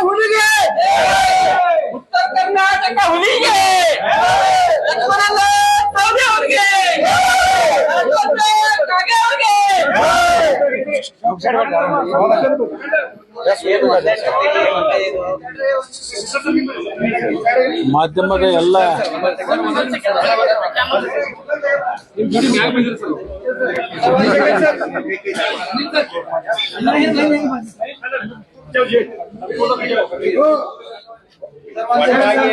ಹುಲಿಗೆ! ಉತ್ತರ ಕರ್ನಾಟಕ ಹುಲಿಗೆ! ಅವ್ರಿಗೆ! ಮಾಧ್ಯಮದ ಎಲ್ಲ ಒಟ್ಟಾಗಿ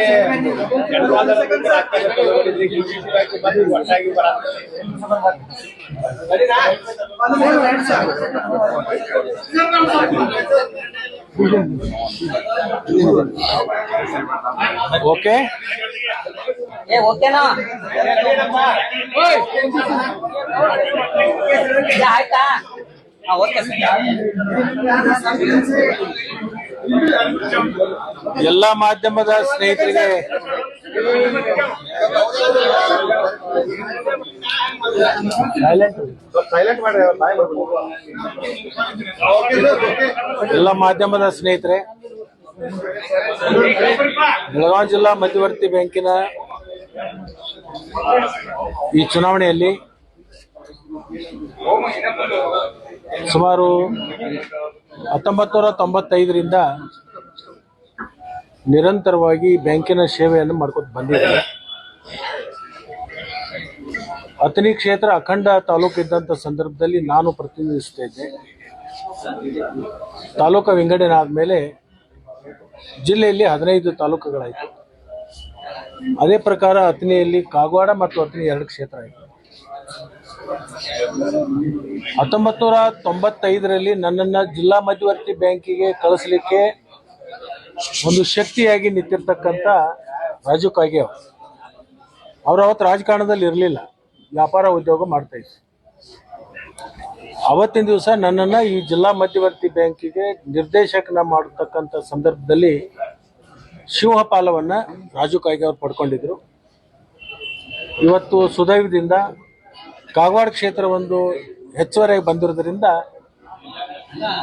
ಜನವಾದದ ಬಗ್ಗೆ ಆಗ್ತದೆ. ಎಲ್ಲ ಮಾಧ್ಯಮದ ಸ್ನೇಹಿತರಿಗೆ ಎಲ್ಲ ಮಾಧ್ಯಮದ ಸ್ನೇಹಿತರೆ ಬೆಳಗಾವಿ ಜಿಲ್ಲಾ ಮಧ್ಯವರ್ತಿ ಬ್ಯಾಂಕಿನ ಈ ಚುನಾವಣೆಯಲ್ಲಿ ಸುಮಾರು ಹತ್ತೊಂಬತ್ತು ನೂರ ತೊಂಬತ್ತೈದರಿಂದ ನಿರಂತರವಾಗಿ ಬ್ಯಾಂಕಿನ ಸೇವೆಯನ್ನು ಮಾಡ್ಕೊತ ಬಂದಿದ್ದಾರೆ. ಅಥಣಿ ಕ್ಷೇತ್ರ ಅಖಂಡ ತಾಲೂಕು ಇದ್ದಂಥ ಸಂದರ್ಭದಲ್ಲಿ ನಾನು ಪ್ರತಿನಿಧಿಸ್ತಾ ಇದ್ದೆ. ತಾಲೂಕು ವಿಂಗಡಣೆ ಆದಮೇಲೆ ಜಿಲ್ಲೆಯಲ್ಲಿ ಹದಿನೈದು ತಾಲೂಕುಗಳಾಯಿತು. ಅದೇ ಪ್ರಕಾರ ಅಥಣಿಯಲ್ಲಿ ಕಾಗವಾಡ ಮತ್ತು ಅಥಣಿ ಎರಡು ಕ್ಷೇತ್ರ ಆಯಿತು. ಹತ್ತೊಂಬತ್ತು ನೂರ ತೊಂಬತ್ತೈದರಲ್ಲಿ ನನ್ನನ್ನು ಜಿಲ್ಲಾ ಮಧ್ಯವರ್ತಿ ಬ್ಯಾಂಕಿಗೆ ಕಳಿಸ್ಲಿಕ್ಕೆ ಒಂದು ಶಕ್ತಿಯಾಗಿ ನಿಂತಿರ್ತಕ್ಕಂಥ ರಾಜು ಕಾಗೆ ಅವರು ಅವತ್ತು ರಾಜಕಾರಣದಲ್ಲಿ ಇರಲಿಲ್ಲ. ವ್ಯಾಪಾರ ಉದ್ಯೋಗ ಮಾಡ್ತಾ ಇದ್ರು ಅವತ್ತಿನ ದಿವಸ ನನ್ನನ್ನು ಈ ಜಿಲ್ಲಾ ಮಧ್ಯವರ್ತಿ ಬ್ಯಾಂಕಿಗೆ ನಿರ್ದೇಶಕನ ಮಾಡತಕ್ಕಂಥ ಸಂದರ್ಭದಲ್ಲಿ ಸಿಂಹಪಾಲವನ್ನು ರಾಜು ಕಾಯ್ಗೆ ಅವರು ಪಡ್ಕೊಂಡಿದ್ರು. ಇವತ್ತು ಸುದೈವದಿಂದ ಕಾಗವಾಡ ಕ್ಷೇತ್ರ ಒಂದು ಹೆಚ್ಚುವರಿಯಾಗಿ ಬಂದಿರೋದ್ರಿಂದ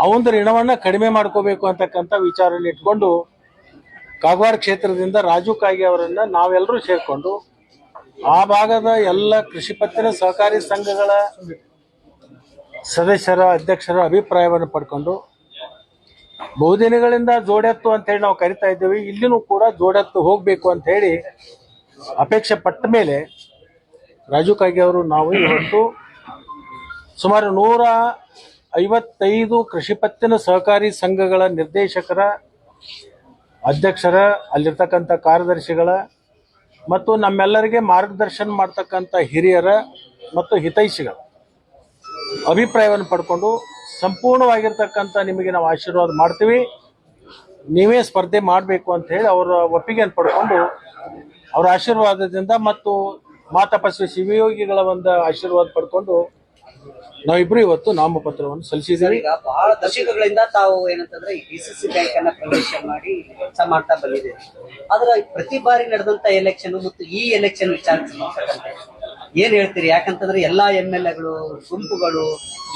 ಅವಂದು ಋಣವನ್ನು ಕಡಿಮೆ ಮಾಡ್ಕೋಬೇಕು ಅಂತಕ್ಕಂಥ ವಿಚಾರವನ್ನು ಇಟ್ಕೊಂಡು ಕಾಗವಾಡ ಕ್ಷೇತ್ರದಿಂದ ರಾಜು ಕಾಗೆ ಅವರನ್ನ ನಾವೆಲ್ಲರೂ ಸೇರಿಕೊಂಡು ಆ ಭಾಗದ ಎಲ್ಲ ಕೃಷಿ ಪತ್ತಿನ ಸಹಕಾರಿ ಸಂಘಗಳ ಸದಸ್ಯರ, ಅಧ್ಯಕ್ಷರ ಅಭಿಪ್ರಾಯವನ್ನು ಪಡ್ಕೊಂಡು ಬಹುದಿನಗಳಿಂದ ಜೋಡೆತ್ತು ಅಂತ ಹೇಳಿ ನಾವು ಕರಿತಾ ಇದ್ದೇವೆ, ಇಲ್ಲಿನೂ ಕೂಡ ಜೋಡೆತ್ತು ಹೋಗಬೇಕು ಅಂತ ಹೇಳಿ ಅಪೇಕ್ಷೆ ಪಟ್ಟ ಮೇಲೆ ರಾಜು ಕಾಗೆ ಅವರು ನಾವು ಇವತ್ತು ಸುಮಾರು ನೂರ ಐವತ್ತೈದು ಕೃಷಿ ಪತ್ತಿನ ಸಹಕಾರಿ ಸಂಘಗಳ ನಿರ್ದೇಶಕರ, ಅಧ್ಯಕ್ಷರ, ಅಲ್ಲಿರ್ತಕ್ಕಂಥ ಕಾರ್ಯದರ್ಶಿಗಳ ಮತ್ತು ನಮ್ಮೆಲ್ಲರಿಗೆ ಮಾರ್ಗದರ್ಶನ ಮಾಡ್ತಕ್ಕಂಥ ಹಿರಿಯರ ಮತ್ತು ಹಿತೈಷಿಗಳ ಅಭಿಪ್ರಾಯವನ್ನು ಪಡ್ಕೊಂಡು ಸಂಪೂರ್ಣವಾಗಿರ್ತಕ್ಕಂಥ ನಿಮಗೆ ನಾವು ಆಶೀರ್ವಾದ ಮಾಡ್ತೀವಿ. ನೀವೇ ಸ್ಪರ್ಧೆ ಮಾಡಬೇಕು ಅಂತ ಹೇಳಿ ಅವರ ಒಪ್ಪಿಗೆಯನ್ನು ಪಡ್ಕೊಂಡು ಅವರ ಆಶೀರ್ವಾದದಿಂದ ಮತ್ತು ಮಾತಪಸ್ವಿ ಶಿವಯೋಗಿಗಳ ಒಂದು ಆಶೀರ್ವಾದ ಪಡ್ಕೊಂಡು ನಾವಿಬ್ರು ಇವತ್ತು ನಾಮಪತ್ರವನ್ನು ಸಲ್ಲಿಸಿದ್ದೀವಿ. ಈಗ ಬಹಳ ದಶಕಗಳಿಂದ ತಾವು ಏನಂತಂದ್ರೆ ಈ ಸಿ ಬ್ಯಾಂಕ್ ಅನ್ನ ಪ್ರವೇಶ ಮಾಡಿ ಕೆಲಸ ಮಾಡ್ತಾ ಬಂದಿದೆ. ಆದ್ರೆ ಪ್ರತಿ ಬಾರಿ ನಡೆದಂತ ಎಲೆಕ್ಷನ್ ಮತ್ತು ಈ ಎಲೆಕ್ಷನ್ ವಿಚಾರ ಏನ್ ಹೇಳ್ತೀರಿ? ಯಾಕಂತಂದ್ರೆ ಎಲ್ಲಾ ಎಂ ಎಲ್ ಎಗಳು ಗುಂಪುಗಳು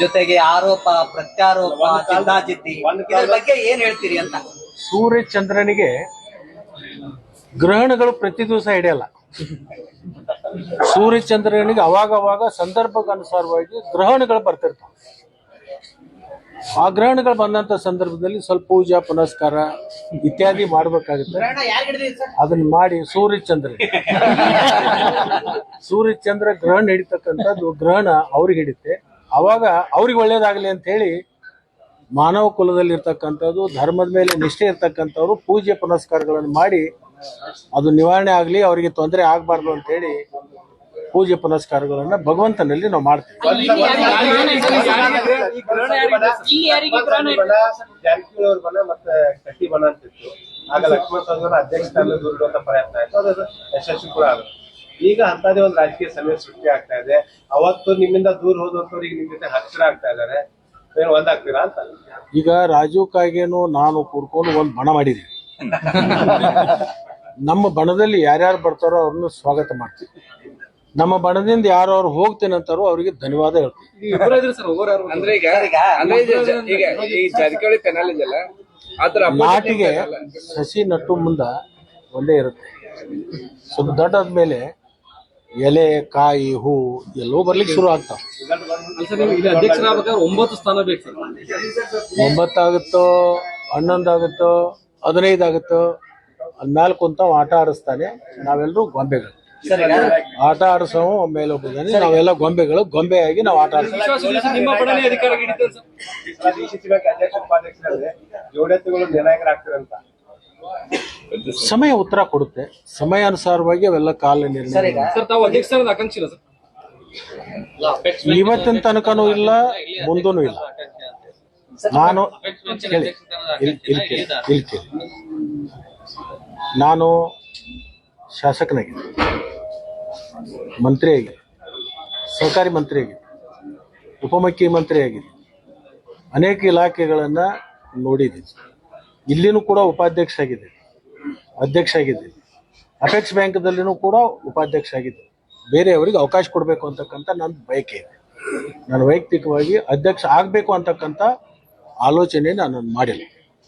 ಜೊತೆಗೆ ಆರೋಪ ಪ್ರತ್ಯಾರೋಪ ಜಿದ್ದಾಜಿದ್ದಿ ಇದ್ರ ಬಗ್ಗೆ ಏನ್ ಹೇಳ್ತೀರಿ ಅಂತ? ಸೂರ್ಯ ಚಂದ್ರನಿಗೆ ಗ್ರಹಣಗಳು ಪ್ರತಿ ದಿವಸ ಹಿಡಿಯಲ್ಲ. ಸೂರ್ಯ ಚಂದ್ರನಿಗೆ ಅವಾಗ ಅವಾಗ ಸಂದರ್ಭಕ್ಕನುಸಾರವಾಗಿ ಗ್ರಹಣಗಳು ಬರ್ತಿರ್ತಾವೆ. ಆ ಗ್ರಹಣಗಳು ಬಂದಂತ ಸಂದರ್ಭದಲ್ಲಿ ಸ್ವಲ್ಪ ಪೂಜಾ ಪುನಸ್ಕಾರ ಇತ್ಯಾದಿ ಮಾಡ್ಬೇಕಾಗುತ್ತೆ. ಅದನ್ನ ಮಾಡಿ ಸೂರ್ಯ ಚಂದ್ರ ಸೂರ್ಯ ಚಂದ್ರ ಗ್ರಹಣ ಹಿಡಿತಕ್ಕಂಥದ್ದು ಗ್ರಹಣ ಅವ್ರಿಗೆ ಹಿಡಿತೆ ಅವಾಗ ಅವ್ರಿಗೆ ಒಳ್ಳೇದಾಗ್ಲಿ ಅಂತ ಹೇಳಿ ಮಾನವ ಕುಲದಲ್ಲಿ ಇರ್ತಕ್ಕಂಥದ್ದು ಧರ್ಮದ ಮೇಲೆ ನಿಷ್ಠೆ ಇರ್ತಕ್ಕಂಥವ್ರು ಪೂಜೆ ಪುನಸ್ಕಾರಗಳನ್ನು ಮಾಡಿ ಅದು ನಿವಾರಣೆ ಆಗಲಿ ಅವರಿಗೆ ತೊಂದರೆ ಆಗಬಾರ್ದು ಅಂತ ಹೇಳಿ ಪೂಜೆ ಪುನಸ್ಕಾರಗಳನ್ನ ಭಗವಂತನಲ್ಲಿ ನಾವು ಮಾಡ್ತೀವಿ. ಆಗ ಲಕ್ಷ್ಮಣ ಅಧ್ಯಕ್ಷ ಪ್ರಯತ್ನ ಆಯ್ತು. ಅದು ಯಶಸ್ವಿ ಕೂಡ ಆಗುತ್ತೆ. ಈಗ ಅಂತದೇ ಒಂದು ರಾಜಕೀಯ ಸಮಯ ಸೃಷ್ಟಿ ಆಗ್ತಾ ಇದೆ. ಅವತ್ತು ನಿಮ್ಮಿಂದ ದೂರ ಹೋದಂತವ್ರಿಗೆ ನಿಮ್ಮ ನಿಮ್ ಜೊತೆ ಹತ್ತಿರ ಆಗ್ತಾ ಇದಾರೆ ಏನು ಒಂದಾಗ್ತೀರಾ ಅಂತ? ಈಗ ರಾಜು ಕಾಗೇನು ನಾನು ಕೂರ್ಕೊಂಡು ಒಂದು ಬಣ ಮಾಡಿದೀವಿ ನಮ್ಮ ಬಣದಲ್ಲಿ ಯಾರ್ಯಾರು ಬರ್ತಾರೋ ಅವ್ರನ್ನ ಸ್ವಾಗತ ಮಾಡ್ತೀವಿ. ನಮ್ಮ ಬಣದಿಂದ ಯಾರು ಅವ್ರು ಹೋಗ್ತೇನೆ ಅಂತಾರೋ ಅವರಿಗೆ ಧನ್ಯವಾದ ಹೇಳ್ತೀವಿ ಅಂದ್ರೆ ಈಗ ಅಂದ್ರೆ ಈಗ ಜ- ಈಗ ಈ ಜಾರಕಿಹೊಳಿ ಪೆನಲ್ ಇದೆಯಲ್ಲ ಆತರ ನಾಟಿಗೆ ಸಸಿ ನಟ್ಟು ಮುಂದ ಒಂದೇ ಇರುತ್ತೆ. ಸ್ವಲ್ಪ ದೊಡ್ಡಾದ್ಮೇಲೆ ಎಲೆ ಕಾಯಿ ಹೂ ಎಲ್ಲೋ ಬರ್ಲಿಕ್ಕೆ ಶುರು ಆಗ್ತಾವ ಇಲ್ಲಿ ಅಧ್ಯಕ್ಷರಾಗಬೇಕಾದ್ರೆ ಒಂಬತ್ತು ಸ್ಥಾನ ಬೇಕು ಸರ್. ಒಂಬತ್ತಾಗುತ್ತೋ ಹನ್ನೊಂದಾಗುತ್ತೋ ಹದಿನೈದು ಆಗುತ್ತೋ ಮೇಲೆ ಕುಂತ ಆಟ ಆಡಿಸ್ತಾನೆ. ನಾವೆಲ್ಲರೂ ಗೊಂಬೆಗಳು. ಸರ್ ಈಗ ಆಟ ಆಡಿಸೋ ಮೇಲೆ ಒಬ್ಬದಾನೆ ನಾವೆಲ್ಲ ಗೊಂಬೆಗಳು. ಗೊಂಬೆಯಾಗಿ ನಾವು ಆಟ ನಿರ್ಣಾಯಕರಾಗ್ತಾರಂತ ಸಮಯ ಉತ್ತರ ಕೊಡುತ್ತೆ. ಸಮಯ ಅನುಸಾರವಾಗಿ ಅವೆಲ್ಲ ಕಾಲ ನಿರ್ಣಯ ಇವತ್ತಿನ ತನಕನೂ ಇಲ್ಲ ಮುಂದೂ ಇಲ್ಲ. ನಾನು ಕೇಳಿ ಇಲ್ಲಿ ಇಲ್ಲಿ ಕೇಳಿ ಇಲ್ಲಿ ಕೇಳಿ. ನಾನು ಶಾಸಕನಾಗಿದ್ದೆ. ಮಂತ್ರಿಯಾಗಿ ಸರ್ಕಾರಿ ಸಹಕಾರಿ ಉಪಮುಖ್ಯಮಂತ್ರಿಯಾಗಿದ್ದೆ ಅನೇಕ ಇಲಾಖೆಗಳನ್ನು ನೋಡಿದ್ದೀನಿ ಇಲ್ಲಿನೂ ಕೂಡ ಉಪಾಧ್ಯಕ್ಷ ಆಗಿದ್ದೆ ಅಧ್ಯಕ್ಷ ಆಗಿದ್ದೆ ಅಪೆಕ್ಸ್ ಬ್ಯಾಂಕ್ದಲ್ಲಿನೂ ಕೂಡ ಉಪಾಧ್ಯಕ್ಷ ಆಗಿದ್ದೆ ಬೇರೆಯವರಿಗೆ ಅವಕಾಶ ಕೊಡಬೇಕು ಅಂತಕ್ಕಂಥ ನನ್ನ ಬಯಕೆ. ಇದೆ ನಾನು ವೈಯಕ್ತಿಕವಾಗಿ ಅಧ್ಯಕ್ಷ ಆಗಬೇಕು ಅಂತಕ್ಕಂಥ ಆಲೋಚನೆ ನಾನು ಮಾಡಿಲ್ಲ.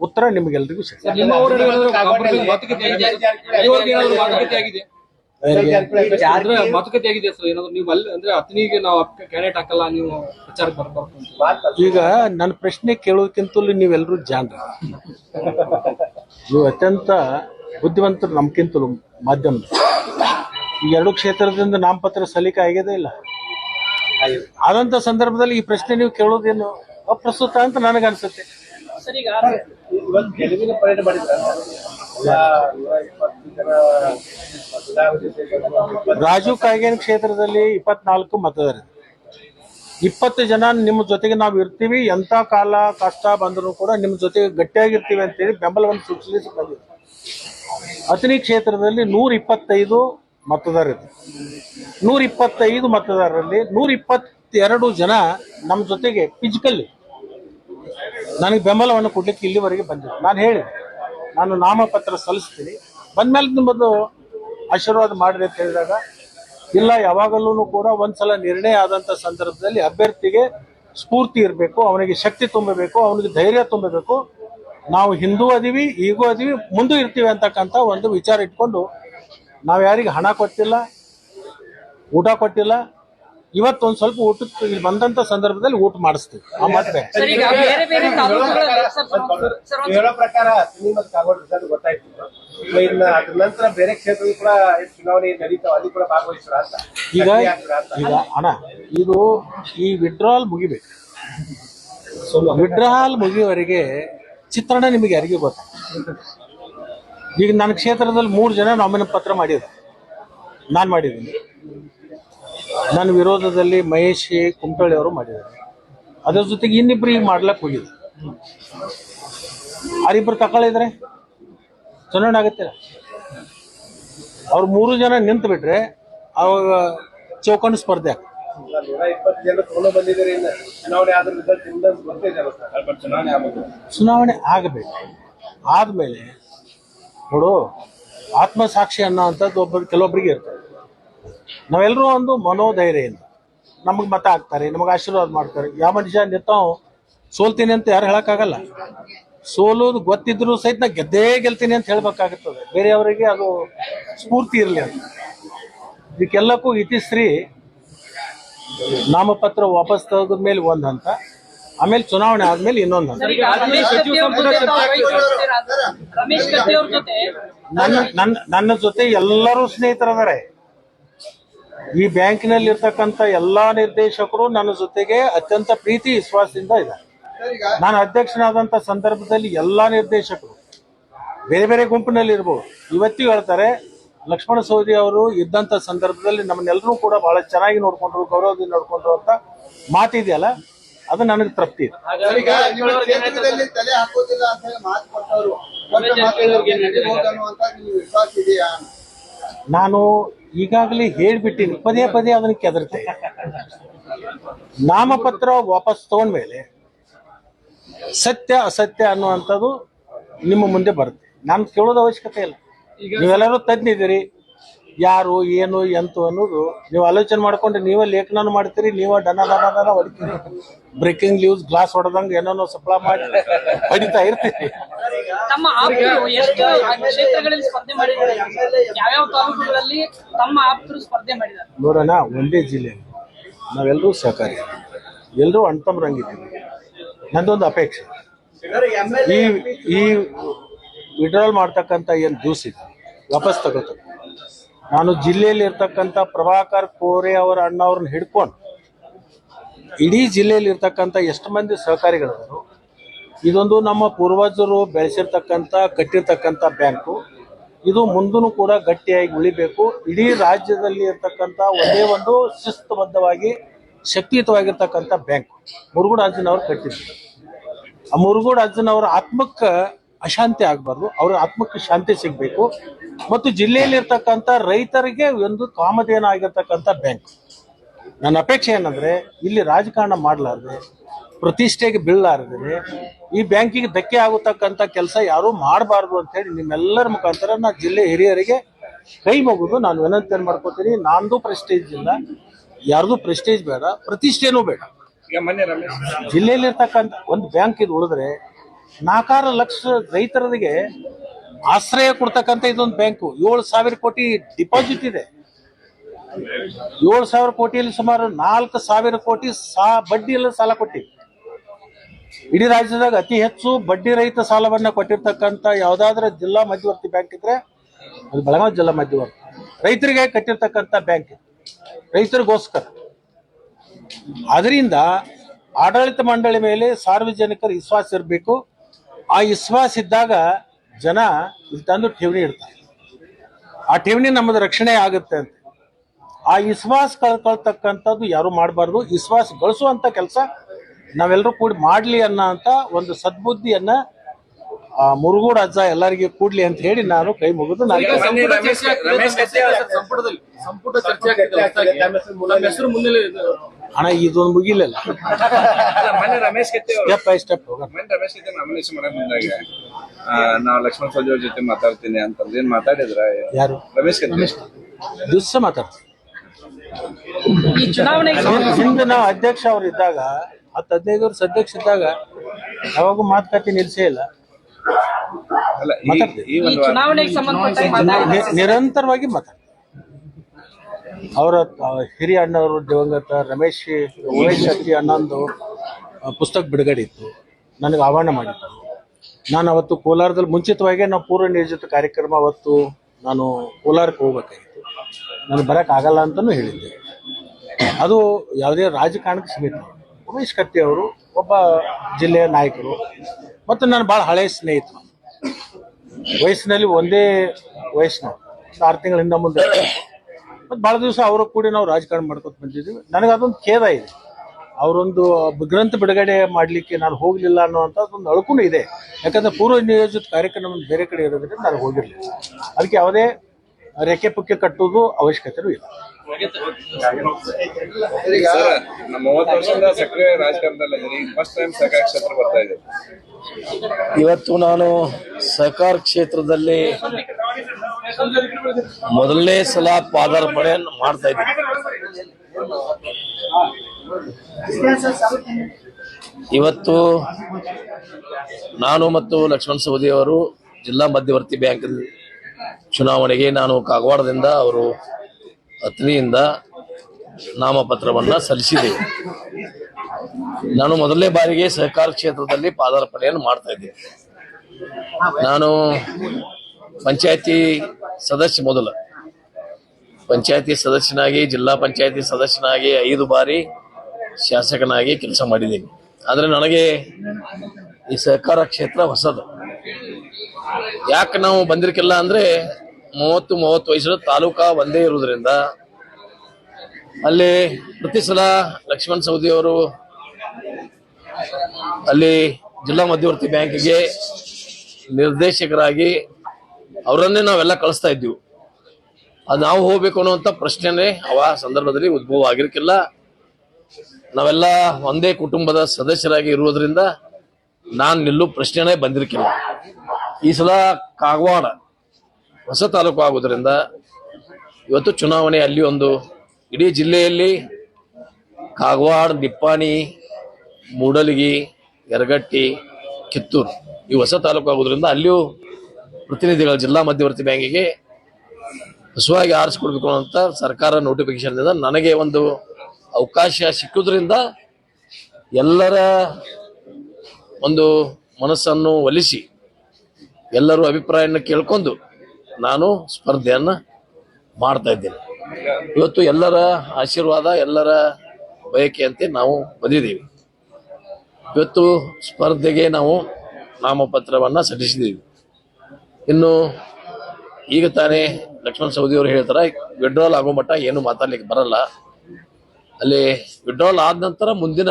ಉತ್ತರ ನಿಮಗೆಲ್ರಿಗೂ ಸಿಗ್ತದೆ ಮಾತುಕತೆ ಆಗಿದೆ. ಸರ್ ಏನಾದ್ರು ನೀವು ಅಲ್ಲಿ ಅಂದ್ರೆ ಅತನಿಗೆ ನಾವು ಕ್ಯಾಂಡಿಡೇಟ್ ಹಾಕಲ್ಲ ನೀವು ಪ್ರಚಾರಕ್ಕೆ ಬರ್ಬಾರ್ದು ಅಂತ. ಈಗ ನನ್ನ ಪ್ರಶ್ನೆ ಕೇಳೋದಕ್ಕಿಂತಲೂ ನೀವೆಲ್ಲರೂ ಜಾನ್ರ ನೀವು ಅತ್ಯಂತ ಬುದ್ಧಿವಂತರು ನಮ್ಗಿಂತಲೂ ಮಾಧ್ಯಮ ಈ ಎರಡು ಕ್ಷೇತ್ರದಿಂದ ನಾಮಪತ್ರ ಸಲ್ಲಿಕೆ ಆಗಿದೆ ಇಲ್ಲ. ಆದಂತ ಸಂದರ್ಭದಲ್ಲಿ ಈ ಪ್ರಶ್ನೆ ನೀವು ಕೇಳೋದೇನು ಅಪ್ರಸ್ತುತ ಅಂತ ನನಗನ್ಸುತ್ತೆ. ಇವತ್ತು ಗೆಲುವಿನ ಪರೇಡ್ ಮಾಡಿದ್ರ? ನೂರ ಇಪ್ಪತ್ತು ರಾಜು ಕಾಗೇನ್ ಕ್ಷೇತ್ರದಲ್ಲಿ ಇಪ್ಪತ್ನಾಲ್ಕು ಮತದಾರರು. ಇಪ್ಪತ್ತು ಜನ ನಿಮ್ಮ ಜೊತೆಗೆ ನಾವು ಇರ್ತೀವಿ ಎಂತ ಕಾಲ ಕಷ್ಟ ಬಂದರೂ ಕೂಡ ನಿಮ್ಮ ಜೊತೆಗೆ ಗಟ್ಟಿಯಾಗಿರ್ತೀವಿ ಅಂತೇಳಿ ಬೆಂಬಲವನ್ನು ಸೂಚಿಸಿ ಬಂದಿದೆ. ಅತನಿ ಕ್ಷೇತ್ರದಲ್ಲಿ ನೂರ ಇಪ್ಪತ್ತೈದು ಮತದಾರರು. ನೂರ ಇಪ್ಪತ್ತೈದು ಮತದಾರರಲ್ಲಿ ನೂರ ಇಪ್ಪತ್ತೆರಡು ಜನ ನಮ್ಮ ಜೊತೆಗೆ ಫಿಸಿಕಲ್ಲಿ ನನಗೆ ಬೆಂಬಲವನ್ನು ಕೊಡ್ಲಿಕ್ಕೆ ಇಲ್ಲಿವರೆಗೆ ಬಂದಿದೆ ನಾನು ಹೇಳಿ ನಾನು ನಾಮಪತ್ರ ಸಲ್ಲಿಸ್ತೀನಿ. ಬಂದ್ಮೇಲೆ ನಿಮ್ಮದು ಆಶೀರ್ವಾದ ಮಾಡಿದೆ ಅಂತ ಹೇಳಿದಾಗ, ಇಲ್ಲ ಯಾವಾಗಲೂ ಕೂಡ ಒಂದ್ಸಲ ನಿರ್ಣಯ ಆದಂತ ಸಂದರ್ಭದಲ್ಲಿ ಅಭ್ಯರ್ಥಿಗೆ ಸ್ಫೂರ್ತಿ ಇರಬೇಕು, ಅವನಿಗೆ ಶಕ್ತಿ ತುಂಬಬೇಕು, ಅವನಿಗೆ ಧೈರ್ಯ ತುಂಬಬೇಕು. ನಾವು ಹಿಂದೂ ಅದೀವಿ, ಈಗೂ ಅದೀವಿ, ಮುಂದೂ ಇರ್ತೀವಿ ಅಂತಕ್ಕಂಥ ಒಂದು ವಿಚಾರ ಇಟ್ಕೊಂಡು ನಾವು ಯಾರಿಗೆ ಹಣ ಕೊಟ್ಟಿಲ್ಲ, ಊಟ ಕೊಟ್ಟಿಲ್ಲ ಇವತ್ತು ಒಂದ್ ಸ್ವಲ್ಪ ಊಟಕ್ಕೆ ಇಲ್ಲಿ ಬಂದಂತ ಸಂದರ್ಭದಲ್ಲಿ ಊಟ ಮಾಡಿಸ್ತೀವಿ. ಆ ಮತ್ತೆ ಸರ್ ಈಗ ಬೇರೆ ಬೇರೆ ತಾಲೂಕುಗಳಲ್ಲಿ ಸರ್ ಸರ್ ಹೇಳೋ ಪ್ರಕಾರ ಅತನಿ ಮತ್ತು ಕಾಗೋಡು ರಿಸಲ್ಟ್ ಗೊತ್ತಾಯ್ತು. ಈಗ ಇನ್ನ ಅದ್ರ ನಂತರ ಬೇರೆ ಕ್ಷೇತ್ರದಲ್ಲಿ ಕೂಡ ಏನ್ ಚುನಾವಣೆ ನಡೀತಾವ. ಅಲ್ಲಿ ಕೂಡ ಭಾಗವಹಿಸ್ತಾರ ಅಂತ. ಈಗ ಗಟ್ಟಿ ಆಗ್ತೀರಾ ಅಂತ. ಈಗ ಅಣ್ಣ ಇದು ಈ ವಿಡ್ರಾಲ್ ಮುಗಿಬೇಕು. ವಿಡ್ರಾಲ್ ಮುಗಿಯುವವರೆಗೆ ಚಿತ್ರಣ ನಿಮಗೆ ಯಾರಿಗೆ ಗೊತ್ತ? ಈಗ ನನ್ನ ಕ್ಷೇತ್ರದಲ್ಲಿ ಮೂರು ಜನ ನಾಮಿನ ಪತ್ರ ಮಾಡಿದ್ರು ನಾನು ಮಾಡಿದ್ದೀನಿ. ನನ್ನ ವಿರೋಧದಲ್ಲಿ ಮಹೇಶ್ ಕುಮಟಳ್ಳಿ ಅವರು ಮಾಡಿದ್ದಾರೆ. ಅದರ ಜೊತೆಗೆ ಇನ್ನಿಬ್ರು ಈಗ ಮಾಡ್ಲಕ್ಕೆ ಹೋಗಿದ್ರು. ಅವರಿಬ್ರು ತಗೊಳ್ಳಿದ್ರೆ ಚುನಾವಣೆ ಆಗುತ್ತೆ. ಅವ್ರು ಮೂರು ಜನ ನಿಂತು ಬಿಟ್ರೆ ಅವಾಗ ಚೌಕಂಡು ಸ್ಪರ್ಧೆ ಚುನಾವಣೆ ಆಗ್ಬೇಕು. ಆದಮೇಲೆ ನೋಡು, ಆತ್ಮಸಾಕ್ಷಿ ಅನ್ನೋ ಅಂಥದ್ದು ಒಬ್ಬರು ಕೆಲವೊಬ್ಬರಿಗೆ ಇರ್ತದೆ. ನಾವೆಲ್ಲರೂ ಒಂದು ಮನೋಧೈರ್ಯದಿಂದ ನಮಗೆ ಮತ ಹಾಕ್ತಾರೆ ನಮಗೆ ಆಶೀರ್ವಾದ ಮಾಡ್ತಾರೆ. ಯಾವ ಮನುಷ್ಯ ನಿಂತಾವ್ ಸೋಲ್ತೀನಿ ಅಂತ ಯಾರು ಹೇಳಕ್ಕಾಗಲ್ಲ. ಸೋಲೋದು ಗೊತ್ತಿದ್ರು ಸಹಿತ ನಾ ಗೆದ್ದೇ ಗೆಲ್ತೀನಿ ಅಂತ ಹೇಳ್ಬೇಕಾಗುತ್ತದೆ. ಬೇರೆಯವರಿಗೆ ಅದು ಸ್ಫೂರ್ತಿ ಇರಲಿ ಅಂತ. ಇದಕ್ಕೆಲ್ಲಕ್ಕೂ ಇತಿಶ್ರೀ ನಾಮಪತ್ರ ವಾಪಸ್ ತೆಗೆದ ಮೇಲೆ ಒಂದು ಹಂತ ಆಮೇಲೆ ಚುನಾವಣೆ ಆದ್ಮೇಲೆ ಇನ್ನೊಂದು ಹಂತ. ನನ್ನ ನನ್ನ ನನ್ನ ಜೊತೆ ಎಲ್ಲರೂ ಸ್ನೇಹಿತರದಾರೆ. ಈ ಬ್ಯಾಂಕಿನಲ್ಲಿ ಇರ್ತಕ್ಕಂಥ ಎಲ್ಲಾ ನಿರ್ದೇಶಕರು ನನ್ನ ಜೊತೆಗೆ ಅತ್ಯಂತ ಪ್ರೀತಿ ವಿಶ್ವಾಸದಿಂದ ಇದ್ದಾರೆ. ನಾನು ಅಧ್ಯಕ್ಷನಾದಂಥ ಸಂದರ್ಭದಲ್ಲಿ ಎಲ್ಲಾ ನಿರ್ದೇಶಕರು ಬೇರೆ ಬೇರೆ ಗುಂಪಿನಲ್ಲಿ ಇರ್ಬೋದು ಇವತ್ತಿಗೂ ಹೇಳ್ತಾರೆ ಲಕ್ಷ್ಮಣ ಸೌದಿ ಅವರು ಇದ್ದಂಥ ಸಂದರ್ಭದಲ್ಲಿ ನಮ್ಮನ್ನೆಲ್ಲರೂ ಕೂಡ ಬಹಳ ಚೆನ್ನಾಗಿ ನೋಡ್ಕೊಂಡ್ರು ಗೌರವದಿಂದ ನೋಡ್ಕೊಂಡ್ರು ಅಂತ ಮಾತಿದೆಯಲ್ಲ ಅದು ನನಗೆ ತೃಪ್ತಿ. ಇದೆ ಈಗ ನಿಮ್ಮ ಕ್ಷೇತ್ರದಲ್ಲಿ ತಲೆ ಹಾಕೋದಿಲ್ಲ ಅಂತ ಮಾತು ಕೊಟ್ಟವರು. ನಾನು ಈಗಾಗಲೇ ಹೇಳ್ಬಿಟ್ಟಿನಿ. ಪದೇ ಪದೇ ಅದನ್ನ ಕೆದರ್ತೆ. ನಾಮಪತ್ರ ವಾಪಸ್ ತಗೊಂಡ್ಮೇಲೆ ಸತ್ಯ ಅಸತ್ಯ ಅನ್ನುವಂಥದ್ದು ನಿಮ್ಮ ಮುಂದೆ ಬರುತ್ತೆ. ನಾನು ಕೇಳೋದು ಅವಶ್ಯಕತೆ ಇಲ್ಲ. ನೀವೆಲ್ಲರೂ ತಜ್ಞಿದ್ದೀರಿ ಯಾರು ಏನು ಎಂತು ಅನ್ನೋದು ನೀವು ಆಲೋಚನೆ ಮಾಡ್ಕೊಂಡ್ರೆ ನೀವೇ ಲೇಖನ ಮಾಡ್ತೀರಿ ನೀವೇ ಡನ ಡನ ಡನ ಹೊಡಿತೀರಿ. ಬ್ರೇಕಿಂಗ್ ನ್ಯೂಸ್ ಗ್ಲಾಸ್ ಹೊಡೆದಂಗೆ ಏನೋ ಸಪ್ಲ ಮಾಡಿ ಹೊಡಿತಾ ಇರ್ತೀರಿ. ತಮ್ಮ ಆಪ್ತರು ಎಷ್ಟು ಕ್ಷೇತ್ರಗಳಲ್ಲಿ ಸ್ಪರ್ಧೆ ಮಾಡಿದ್ದಾರೆ? ಯಾವ್ಯಾವ ತಾಲೂಕುಗಳಲ್ಲಿ ತಮ್ಮ ಆಪ್ತರು ಸ್ಪರ್ಧೆ ಮಾಡಿದ್ದಾರೆ? ನೋಡೋಣ ಒಂದೇ ಜಿಲ್ಲೆ. ನಾವೆಲ್ಲರೂ ಸಹಕಾರಿ. ಎಲ್ಲರೂ ಅಣ್ತಮ್ರಂಗಿದ್ದೀವಿ. ನಂದೊಂದು ಅಪೇಕ್ಷೆ. ಈ ಈ ವಿಡ್ರಾಲ್ ಮಾಡ್ತಕ್ಕಂಥ ಏನು ಜ್ಯೂಸ್ ಇದೆ? ವಾಪಸ್ ತಗೋತಾರೆ ನಾನು ಜಿಲ್ಲೆಯಲ್ಲಿ ಇರ್ತಕ್ಕಂಥ ಪ್ರಭಾಕರ್ ಕೋರೆ ಅವರ ಅಣ್ಣವ್ರನ್ನ ಹಿಡ್ಕೊಂಡು ಇಡೀ ಜಿಲ್ಲೆಯಲ್ಲಿ ಇರ್ತಕ್ಕಂಥ ಎಷ್ಟು ಮಂದಿ ಸಹಕಾರಿಗಳಿದ್ರು, ಇದೊಂದು ನಮ್ಮ ಪೂರ್ವಜರು ಬೆಳೆಸಿರ್ತಕ್ಕಂಥ, ಕಟ್ಟಿರ್ತಕ್ಕಂಥ ಬ್ಯಾಂಕು. ಇದು ಮುಂದೂ ಕೂಡ ಗಟ್ಟಿಯಾಗಿ ಉಳಿಬೇಕು. ಇಡೀ ರಾಜ್ಯದಲ್ಲಿ ಇರ್ತಕ್ಕಂಥ ಒಂದೇ ಒಂದು ಶಿಸ್ತುಬದ್ಧವಾಗಿ, ಶಕ್ತಿಯುತವಾಗಿರ್ತಕ್ಕಂಥ ಬ್ಯಾಂಕ್. ಮುರುಗೋಡು ಅಜ್ಜನವ್ರು ಕಟ್ಟಿದ್ರು. ಆ ಮುರುಗೋಡು ಅಜ್ಜನವರ ಆತ್ಮಕ್ಕೆ ಅಶಾಂತಿ ಆಗಬಾರ್ದು ಅವ್ರ ಆತ್ಮಕ್ಕೆ ಶಾಂತಿ ಸಿಗಬೇಕು. ಮತ್ತು ಜಿಲ್ಲೆಯಲ್ಲಿರ್ತಕ್ಕಂಥ ರೈತರಿಗೆ ಒಂದು ಕಾಮಧೇನ ಆಗಿರ್ತಕ್ಕಂಥ ಬ್ಯಾಂಕ್ ನನ್ನ ಅಪೇಕ್ಷೆ ಏನಂದ್ರೆ ಇಲ್ಲಿ ರಾಜಕಾರಣ ಮಾಡಲಾರ್ದೆ ಪ್ರತಿಷ್ಠೆಗೆ ಬೀಳಲಾರ್ದೆ ಈ ಬ್ಯಾಂಕಿಗೆ ಧಕ್ಕೆ ಆಗತಕ್ಕಂಥ ಕೆಲಸ ಯಾರೂ ಮಾಡಬಾರ್ದು ಅಂತ ಹೇಳಿ ನಿಮ್ಮೆಲ್ಲರ ಮುಖಾಂತರ ನಾ ಜಿಲ್ಲೆ ಹಿರಿಯರಿಗೆ ಕೈ ಮುಗಿದು ನಾನು ವಿನಂತಿಯನ್ನು ಮಾಡ್ಕೋತೀನಿ ನಾಂದು ಪ್ರೆಸ್ಟೇಜ್ ಇಲ್ಲ ಯಾರ್ದು ಪ್ರೆಸ್ಟೇಜ್ ಬೇಡ ಪ್ರತಿಷ್ಠೆನೂ ಬೇಡ. ಜಿಲ್ಲೆಯಲ್ಲಿರ್ತಕ್ಕಂಥ ಒಂದು ಬ್ಯಾಂಕ್ ಇದು ಉಳಿದ್ರೆ ನಾಲ್ಕಾರು ಲಕ್ಷ ರೈತರಿಗೆ ಆಶ್ರಯ ಕೊಡ್ತಕ್ಕಂಥ ಇದೊಂದು ಬ್ಯಾಂಕು. ಏಳು ಸಾವಿರ ಕೋಟಿ ಡಿಪಾಸಿಟ್ ಇದೆ. ಏಳು ಸಾವಿರ ಕೋಟಿಯಲ್ಲಿ ಸುಮಾರು ನಾಲ್ಕು ಸಾವಿರ ಕೋಟಿ ಸಾ, ಬಡ್ಡಿಯಲ್ಲಿ ಸಾಲ ಕೊಟ್ಟಿವಿ ಇಡೀ ರಾಜ್ಯದಾಗ ಅತಿ ಹೆಚ್ಚು ಬಡ್ಡಿ ರಹಿತ ಸಾಲವನ್ನ ಕೊಟ್ಟಿರ್ತಕ್ಕಂಥ ಯಾವುದಾದ್ರೂ ಜಿಲ್ಲಾ ಮಧ್ಯವರ್ತಿ ಬ್ಯಾಂಕ್ ಇದ್ರೆ ಅದು ಬೆಳಗಾವಿ ಜಿಲ್ಲಾ ಮಧ್ಯವರ್ತಿ. ರೈತರಿಗೆ ಕಟ್ಟಿರ್ತಕ್ಕಂಥ ಬ್ಯಾಂಕ್ ರೈತರಿಗೋಸ್ಕರ. ಅದರಿಂದ ಆಡಳಿತ ಮಂಡಳಿ ಮೇಲೆ ಸಾರ್ವಜನಿಕರ ವಿಶ್ವಾಸ ಇರಬೇಕು. ಆ ವಿಶ್ವಾಸ ಇದ್ದಾಗ ಜನ ಇಲ್ಲಿ ತಂದು ಠೇವಣಿ ಇಡ್ತಾರೆ. ಆ ಠೇವಣಿ ನಮ್ಮದು ರಕ್ಷಣೆ ಆಗುತ್ತೆ ಅಂತ. ಆ ವಿಶ್ವಾಸ ಕಳ್ಕೊಳ್ತಕ್ಕಂಥದ್ದು ಯಾರು ಮಾಡಬಾರ್ದು? ವಿಶ್ವಾಸ ಗಳಿಸುವಂತ ಕೆಲಸ ನಾವೆಲ್ಲರೂ ಕೂಡಿ ಮಾಡ್ಲಿ ಅನ್ನೋ ಅಂತ ಒಂದು ಸದ್ಬುದ್ಧಿಯನ್ನ ಆ ಮುರುಗೂಡ ಅಜ್ಜ ಎಲ್ಲರಿಗೆ ಕೂಡ್ಲಿ ಅಂತ ಹೇಳಿ ನಾನು ಕೈ ಮುಗಿದು ನಾನು ಹಣ ಇದೊಂದು ಮುಗಿಲಿಲ್ಲ. ಮೊನ್ನೆ ರಮೇಶ್ ಕತ್ತಿ ಅವರು ಸ್ಟೆಪ್ ಬೈ ಸ್ಟೆಪ್ ಹೋಗೋಣ. ಮೊನ್ನೆ ರಮೇಶ್ ಜೊತೆ ನಾಮಿನೇಷನ್ ಮಾಡಕ್ ಬಂದಾಗ ಆ, ನಾ ಲಕ್ಷ್ಮಣ ಸವದಿ ಅವ್ರ ಜೊತೆ ಮಾತಾಡ್ತೀನಿ ಅಂತಂದ್ರೆ ಏನ್ ಮಾತಾಡಿದ್ರ? ಯಾರು? ರಮೇಶ್ ಕತ್ತೆ. ದಿವಸ ಮಾತಾಡ್ತೀನಿ ಹಿಂದೆ ನಾವು ಅಧ್ಯಕ್ಷ ಅವ್ರು ಇದ್ದಾಗ ಹತ್ತು ಹದಿನೈದು ವರ್ಷ ಅಧ್ಯಕ್ಷ ಇದ್ದಾಗ ಯಾವಾಗೂ ಮಾತುಕತೆ ನಿಲ್ಸೇ ಇಲ್ಲ. ಅಲ್ಲ ಈ- ಈ ಈ ಒಂದು ಚುನಾವಣೆಗೆ ಸಂಬಂಧಪಟ್ಟ ನಿ- ನಿರಂತರವಾಗಿ ಮಾತಾಡ್ತೀವಿ. ಅವರ ಹಿರಿಯ ಅಣ್ಣವರು ದಿವಂಗತ ರಮೇಶ್ ಉಮೇಶ್ ಶೆಟ್ಟಿ ಅಣ್ಣಂದು ಆ, ಪುಸ್ತಕ ಬಿಡುಗಡೆ ಇತ್ತು. ನನಗೆ ಆಹ್ವಾನ ಮಾಡಿದ್ರು ನಾನು ಅವತ್ತು ಕೋಲಾರದಲ್ಲಿ ಮುಂಚಿತವಾಗಿ ನಾವು ಪೂರ್ವ ನಿಯೋಜಿತ ಕಾರ್ಯಕ್ರಮ ಅವತ್ತು ನಾನು ಕೋಲಾರಕ್ಕೆ ಹೋಗ್ಬೇಕಾಗಿತ್ತು. ನಾನು ಬರಕ್ಕೆ ಆಗಲ್ಲ ಅಂತಲೂ ಹೇಳಿದ್ದೆ. ಅದು ಯಾವುದೇ ರಾಜಕಾರಣಕ್ಕೆ ಸೀಮಿತ ಉಮೇಶ್ ಕತ್ತಿ ಅವರು ಒಬ್ಬ ಜಿಲ್ಲೆಯ ನಾಯಕರು. ಮತ್ತು ನಾನು ಭಾಳ ಹಳೆಯ ಸ್ನೇಹಿತರು. ವಯಸ್ಸಿನಲ್ಲಿ ಒಂದೇ ವಯಸ್ಸಿನವ್ರು ಒಂದು ಆರು ತಿಂಗಳಿಂದ ಮುಂದೆ. ಮತ್ತು ಭಾಳ ದಿವಸ ಅವರು ಕೂಡ ನಾವು ರಾಜಕಾರಣ ಮಾಡ್ಕೊತ ಬಂದಿದ್ದೀವಿ ನನಗೆ ಅದೊಂದು ಖೇದ ಇದೆ. ಅವರೊಂದು ಗ್ರಂಥ ಬಿಡುಗಡೆ ಮಾಡಲಿಕ್ಕೆ ನಾನು ಹೋಗಲಿಲ್ಲ ಅನ್ನೋವಂಥದ್ದು ಒಂದು ಅಳುಕೂ ಇದೆ. ಯಾಕಂದ್ರೆ ಪೂರ್ವ ನಿಯೋಜಿತ ಕಾರ್ಯಕ್ರಮ ಬೇರೆ ಕಡೆ ಇರೋದ್ರಿಂದ ನಾನು ಹೋಗಿರಲಿಲ್ಲ. ಅದಕ್ಕೆ ಯಾವುದೇ ರೆಕ್ಕೆ ಪುಕ್ಕೆ ಕಟ್ಟೋದು ಅವಶ್ಯಕತೆಯೂ ಇಲ್ಲ. ನಮ್ಮ ಮೂವತ್ತು ವರ್ಷದಿಂದ ಸಕ್ರಿಯ ರಾಜಕಾರಣದಲ್ಲಿ ಫಸ್ಟ್ ಟೈಮ್ ಸಹಕಾರ ಕ್ಷೇತ್ರ ಬರ್ತಾ ಇದೆ. ಇವತ್ತು ನಾನು ಸಹಕಾರ ಕ್ಷೇತ್ರದಲ್ಲಿ ಮೊದಲನೇ ಸಲ ಪಾದಾರ್ಪಣೆಯನ್ನು ಮಾಡ್ತಾ ಇದ್ದೀನಿ. ಇವತ್ತು ನಾನು ಮತ್ತು ಲಕ್ಷ್ಮಣ್ ಸವದಿ ಅವರು ಜಿಲ್ಲಾ ಮಧ್ಯವರ್ತಿ ಬ್ಯಾಂಕ್ ಚುನಾವಣೆಗೆ ನಾನು ಕಾಗವಾಡದಿಂದ ಅವರು ಅತ್ನಿಯಿಂದ ನಾಮಪತ್ರವನ್ನ ಸಲ್ಲಿಸಿದೆ. ನಾನು ಮೊದಲನೇ ಬಾರಿಗೆ ಸಹಕಾರ ಕ್ಷೇತ್ರದಲ್ಲಿ ಪಾದಾರ್ಪಣೆಯನ್ನು ಮಾಡ್ತಾ ಇದ್ದೀನಿ ನಾನು ಪಂಚಾಯತಿ ಸದಸ್ಯ ಮೊದಲ. ಪಂಚಾಯತಿ ಸದಸ್ಯನಾಗಿ, ಜಿಲ್ಲಾ ಪಂಚಾಯತಿ ಸದಸ್ಯನಾಗಿ ಐದು ಬಾರಿ ಶಾಸಕನಾಗಿ ಕೆಲಸ ಮಾಡಿದ್ದೀನಿ ಆದರೆ ನನಗೆ ಈ ಸಹಕಾರ ಕ್ಷೇತ್ರ ಹೊಸದು. ಯಾಕೆ ನಾವು ಬಂದಿರಕ್ಕಿಲ್ಲ ಅಂದ್ರೆ ಮೂವತ್ತು ಮೂವತ್ತು ವಯಸ್ಸಿನ ತಾಲೂಕಾ ಒಂದೇ ಇರುವುದರಿಂದ ಅಲ್ಲಿ ಪ್ರತಿ ಸಲ ಲಕ್ಷ್ಮಣ್ ಸವದಿ ಅವರು ಅಲ್ಲಿ ಜಿಲ್ಲಾ ಮಧ್ಯವರ್ತಿ ಬ್ಯಾಂಕಿಗೆ ನಿರ್ದೇಶಕರಾಗಿ ಅವರನ್ನೇ ನಾವೆಲ್ಲ ಕಳಿಸ್ತಾ ಇದ್ವಿ ಅದು ನಾವು ಹೋಗ್ಬೇಕು ಅನ್ನುವಂಥ ಪ್ರಶ್ನೆನೇ ಅವ ಸಂದರ್ಭದಲ್ಲಿ ಉದ್ಭವ ಆಗಿರ್ಕಿಲ್ಲ. ನಾವೆಲ್ಲ ಒಂದೇ ಕುಟುಂಬದ ಸದಸ್ಯರಾಗಿ ಇರುವುದರಿಂದ ನಾನು ನಿಲ್ಲೋ ಪ್ರಶ್ನೆನೇ ಬಂದಿರ್ಕಿಲ್ಲ. ಈ ಸಲ ಕಾಗವಾಡ ಹೊಸ ತಾಲೂಕು ಆಗುವುದರಿಂದ ಇವತ್ತು ಚುನಾವಣೆ ಅಲ್ಲಿ ಒಂದು ಇಡೀ ಜಿಲ್ಲೆಯಲ್ಲಿ ಕಾಗವಾಡ ನಿಪ್ಪಾಣಿ ಮೂಡಲಗಿ, ಯರಗಟ್ಟಿ, ಕಿತ್ತೂರು ಈ ಹೊಸ ತಾಲೂಕು ಆಗೋದ್ರಿಂದ ಅಲ್ಲಿಯೂ ಪ್ರತಿನಿಧಿಗಳ ಜಿಲ್ಲಾ ಮಧ್ಯವರ್ತಿ ಬ್ಯಾಂಕಿಗೆ ಹೊಸವಾಗಿ ಆರಿಸ್ಕೊಡ್ಬೇಕು ಅಂತ ಸರ್ಕಾರ ನೋಟಿಫಿಕೇಶನ್ ನನಗೆ ಒಂದು ಅವಕಾಶ ಸಿಕ್ಕುದ್ರಿಂದ ಎಲ್ಲರ ಒಂದು ಮನಸ್ಸನ್ನು ಒಲಿಸಿ ಎಲ್ಲರೂ ಅಭಿಪ್ರಾಯವನ್ನು ಕೇಳ್ಕೊಂಡು ನಾನು ಸ್ಪರ್ಧೆಯನ್ನು ಮಾಡ್ತಾ ಇದ್ದೇನೆ. ಇವತ್ತು ಎಲ್ಲರ ಆಶೀರ್ವಾದ, ಎಲ್ಲರ ಬಯಕೆಯಂತೆ ನಾವು ಬಂದಿದ್ದೀವಿ. ಇವತ್ತು ಸ್ಪರ್ಧೆಗೆ ನಾವು ನಾಮಪತ್ರವನ್ನು ಸಲ್ಲಿಸಿದ್ದೀವಿ. ಇನ್ನು ಈಗ ತಾನೇ ಲಕ್ಷ್ಮಣ್ ಸವದಿ ಅವರು ಹೇಳ್ತಾರೆ ವಿಡ್ರಾಲ್ ಆಗೋ ಮಟ್ಟ ಏನು ಮಾತಾಡ್ಲಿಕ್ಕೆ ಬರಲ್ಲ. ಅಲ್ಲಿ ವಿಡ್ರಾಲ್ ಆದ ನಂತರ ಮುಂದಿನ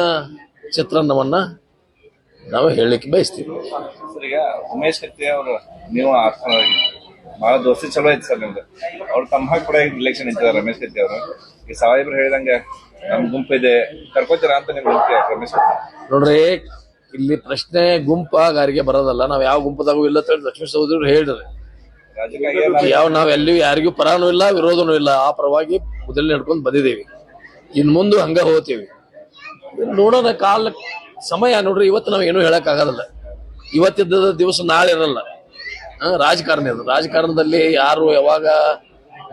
ಚಿತ್ರಾನ್ನವನ್ನು ನಾವು ಹೇಳಲಿಕ್ಕೆ ಬಯಸ್ತೀವಿ. ಉಮೇಶ್ ಕತ್ತಿ ಅವರು ನೀವು ಬಹಳ ದೋಸ್ತಿ ಚಲೋ ಐತಿ ಸರ್ ನಿಮ್ದು. ಅವ್ರು ತಮ್ಮ ಕೂಡ ರಿಲೇಷನ್ ನಿಂತಿದ್ದಾರೆ ರಮೇಶ್ ಕತ್ತಿ ಅವರು. ಈ ಸಾಹೇಬ್ರು ಹೇಳಿದಂಗೆ ನಮ್ ಗುಂಪು ಇದೆ ಕರ್ಕೋತೀರಾ ಅಂತ ನಿಮ್ ಗುಂಪಿ ರಮೇಶ್ ಕತ್ತಿ ನೋಡ್ರಿ ಇಲ್ಲಿ ಪ್ರಶ್ನೆ ಗುಂಪಾಗಾರಿಗೆ ಬರೋದಲ್ಲ ನಾವ್ ಯಾವ ಗುಂಪದಾಗೂ ಇಲ್ಲ ಅಂತ ಹೇಳಿ ಲಕ್ಷ್ಮೀ ಸಹೋದರಿ ಹೇಳ್ರಿ. ರಾಜಕೀಯ ಎಲ್ಲ ಯಾವ ನಾವ್ ಎಲ್ಲಿ ಯಾರಿಗೂ ಪರಾನೂ ಇಲ್ಲ ವಿರೋಧನೂ ಇಲ್ಲ ಆ ಪರವಾಗಿ ಮೊದಲು ನಡ್ಕೊಂಡು ಬಂದಿದ್ದೀವಿ. ಇನ್ ಮುಂದೆ ಹಂಗ ಹೋಗ್ತೀವಿ. ನೋಡೋಣ ಕಾಲ ಸಮಯ ನೋಡ್ರಿ ಇವತ್ತು ನಾವ್ ಏನೂ ಹೇಳಕ್ ಆಗೋದಿಲ್ಲ ಇವತ್ತಿದ್ದ ದಿವಸ ನಾಳೆ ಇರಲ್ಲ ರಾಜಕಾರಣ ಇದು ರಾಜಕಾರಣದಲ್ಲಿ ಯಾರು ಯಾವಾಗ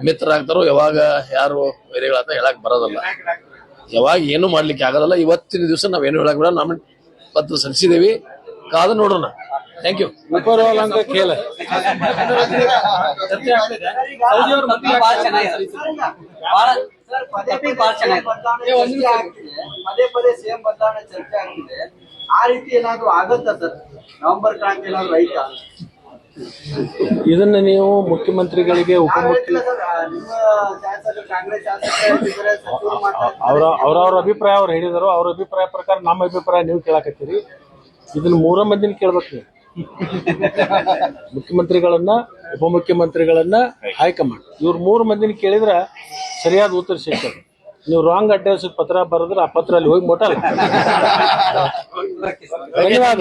ಮಿತ್ರರಾಗ್ತಾರೋ ಯಾವಾಗ ಯಾರು ಬೇರೆಗಳಂತ ಹೇಳಕ್ ಬರೋದಲ್ಲ. ಯಾವಾಗ ಏನು ಮಾಡ್ಲಿಕ್ಕೆ ಆಗೋದಲ್ಲ ಇವತ್ತಿನ ದಿವಸ ನಾವೇನು ಹೇಳಕ್ ಬಿಡೋಣ ನಮ್ಮ ಪತ್ರ ಸಲ್ಲಿಸಿದೀವಿ. ಕಾದ ನೋಡೋಣ. ಥ್ಯಾಂಕ್ ಯು ಉಪರೋಲ್ ಅಂತ ಕೇಳ ಪದೇ ಪದೇ ಬದಲಾವಣೆ ಚರ್ಚೆ ಆ ರೀತಿ ಏನಾದ್ರು ಆಗತ್ತಾ ಸರ್? ನವೆಂಬರ್ ಕ್ರಾಂತಿ ಏನಾದ್ರು ರೈತ ಇದನ್ನ ನೀವು ಮುಖ್ಯಮಂತ್ರಿಗಳಿಗೆ ಉಪಮುಖ್ಯ ಅವ್ರ ಅವ್ರ ಅವ್ರ ಅಭಿಪ್ರಾಯ ಅವ್ರು ಹೇಳಿದರು. ಅವ್ರ ಅಭಿಪ್ರಾಯ ಪ್ರಕಾರ ನಮ್ಮ ಅಭಿಪ್ರಾಯ ನೀವು ಕೇಳಾಕತ್ತೀರಿ. ಇದನ್ನ ಮೂರ ಮಂದಿನ ಕೇಳ್ಬೇಕು ನೀವು. ಮುಖ್ಯಮಂತ್ರಿಗಳನ್ನ ಉಪಮುಖ್ಯಮಂತ್ರಿಗಳನ್ನ ಹೈಕಮಾಂಡ್. ಇವ್ರ ಮೂರು ಮಂದಿನ ಕೇಳಿದ್ರ ಸರಿಯಾದ ಉತ್ತರ ಸಿಗ್ತದೆ. ನೀವು ರಾಂಗ್ ಅಡ್ರೆಸ್ ಪತ್ರ ಬರೆದ್ರೆ ಆ ಪತ್ರ ಅಲ್ಲಿ ಹೋಗಿ ಮುಟ್ಟಲ್ಲ ಧನ್ಯವಾದ